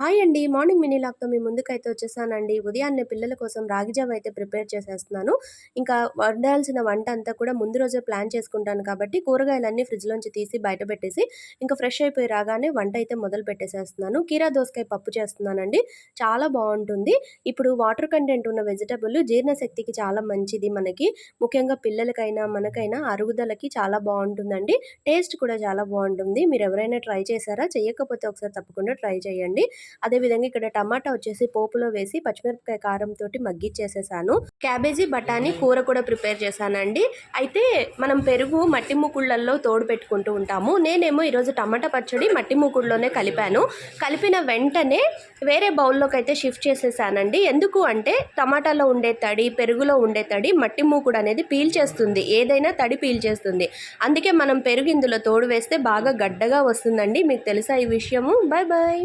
Hi అండి. Morning mini లాక్తో మీ ముందుకైతే వచ్చేసానండి. ఉదయాన్నే పిల్లల కోసం రాగి జావ అయితే ప్రిపేర్ చేసేస్తున్నాను. ఇంకా వండాల్సిన వంట అంతా కూడా ముందు రోజే ప్లాన్ చేసుకుంటాను కాబట్టి కూరగాయలన్నీ ఫ్రిడ్జ్లోంచి తీసి బయట పెట్టేసి ఇంకా ఫ్రెష్ అయిపోయి రాగానే వంట అయితే మొదలు పెట్టేసేస్తున్నాను. కీరా దోసకాయ పప్పు చేస్తున్నానండి. చాలా బాగుంటుంది. ఇప్పుడు వాటర్ కంటెంట్ ఉన్న వెజిటబుల్ జీర్ణశక్తికి చాలా మంచిది మనకి. ముఖ్యంగా పిల్లలకైనా మనకైనా అరుగుదలకి చాలా బాగుంటుందండి. టేస్ట్ కూడా చాలా బాగుంటుంది. మీరు ఎవరైనా ట్రై చేశారా? చేయకపోతే ఒకసారి తప్పకుండా ట్రై చేయండి. అదేవిధంగా ఇక్కడ టమాటా వచ్చేసి పోపులో వేసి పచ్చిమిరపకాయ కారంతో మగ్గిచ్చేసేసాను. క్యాబేజీ బఠానీ కూర కూడా ప్రిపేర్ చేశానండి. అయితే మనం పెరుగు మట్టి మూకుళ్ళల్లో తోడు పెట్టుకుంటూ ఉంటాము. నేనేమో ఈరోజు టమాటా పచ్చడి మట్టి మూకుడులోనే కలిపాను. కలిపిన వెంటనే వేరే బౌల్లోకి అయితే షిఫ్ట్ చేసేసానండి. ఎందుకు అంటే టమాటాలో ఉండే తడి పెరుగులో ఉండే తడి మట్టి మూకుడు అనేది పీల్చేస్తుంది. ఏదైనా తడి పీల్చేస్తుంది. అందుకే మనం పెరుగు ఇందులో తోడు వేస్తే బాగా గడ్డగా వస్తుందండి. మీకు తెలుసా ఈ విషయము? Bye bye